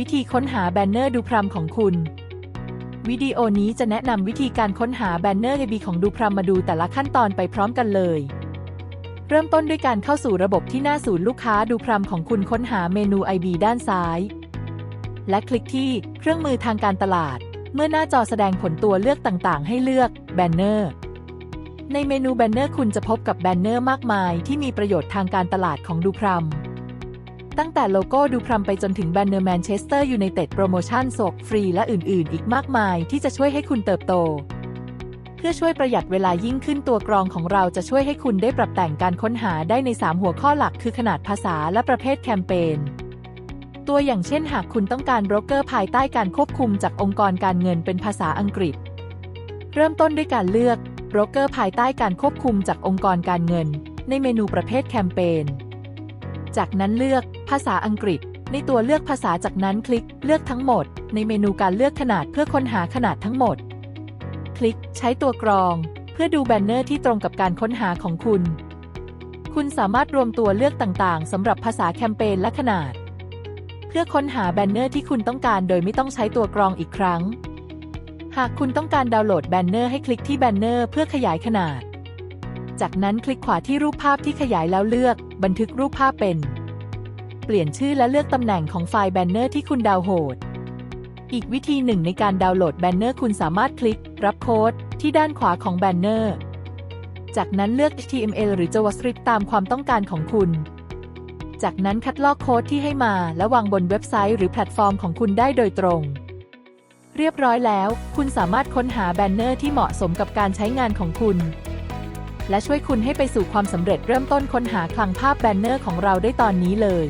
วิธีค้นหาแบนเนอร์ดูพรำของคุณ วิดีโอนี้จะแนะนำวิธีการค้นหาแบนเนอร์ AB ของดูพรำมาดูแต่ละขั้นตอนไปพร้อมกันเลย เริ่มต้นด้วยการเข้าสู่ระบบที่หน้าศูนย์ลูกค้าดูพรำของคุณค้นหาเมนู IB ด้านซ้าย และคลิกที่เครื่องมือทางการตลาด เมื่อหน้าจอแสดงผลตัวเลือกต่างๆ ให้เลือกแบนเนอร์ในเมนูแบนเนอร์คุณจะพบกับแบนเนอร์มากมายที่มีประโยชน์ทางการตลาดของดูพรำ ตั้งแต่โลโก้ดูพรำไปจนถึงแบนเนอร์แมนเชสเตอร์ยูไนเต็ดโปรโมชั่นส่งฟรีและอื่นๆ อีกมากมายที่จะช่วยให้คุณเติบโต เพื่อช่วยประหยัดเวลายิ่งขึ้นตัวกรองของเราจะช่วยให้คุณได้ปรับแต่งการค้นหาได้ใน 3 หัวข้อหลักคือขนาดภาษาและประเภทแคมเปญตัวอย่างเช่นหากคุณต้องการโบรกเกอร์ภายใต้การควบคุมจากองค์กรการเงินเป็นภาษาอังกฤษ เริ่มต้นด้วยการเลือกโบรกเกอร์ภายใต้การควบคุมจากองค์กรการเงิน ในเมนูประเภทแคมเปญ จากนั้นเลือกภาษาอังกฤษ ในตัวเลือกภาษาจากนั้นคลิกเลือกทั้งหมด ในเมนูการเลือกขนาดเพื่อค้นหาขนาดทั้งหมด คลิกใช้ตัวกรอง เพื่อดูแบนเนอร์ที่ตรงกับการค้นหาของคุณ คุณสามารถรวมตัวเลือกต่างๆสำหรับภาษาแคมเปญและขนาด เพื่อค้นหาแบนเนอร์ที่คุณต้องการโดยไม่ต้องใช้ตัวกรองอีกครั้ง หากคุณต้องการดาวน์โหลดแบนเนอร์ให้คลิกที่แบนเนอร์เพื่อขยายขนาด จากนั้นคลิกขวาที่รูปภาพที่ขยายแล้วเลือก บันทึกรูปภาพเป็น เปลี่ยนชื่อและเลือกตำแหน่งของไฟล์แบนเนอร์ที่คุณดาวน์โหลด อีกวิธีหนึ่งในการดาวน์โหลดแบนเนอร์คุณสามารถคลิก รับโค้ด ที่ด้านขวาของแบนเนอร์ จากนั้นเลือก HTML หรือ JavaScript ตามความต้องการของคุณ จากนั้นคัดลอกโค้ดที่ให้มาและวางบนเว็บไซต์หรือแพลตฟอร์มของคุณได้โดยตรงเรียบร้อยแล้ว คุณสามารถค้นหาแบนเนอร์ที่เหมาะสมกับการใช้งานของคุณ และช่วยคุณให้ไปสู่ความสำเร็จเริ่มต้นค้นหาคลังภาพแบนเนอร์ของเราได้ตอนนี้เลย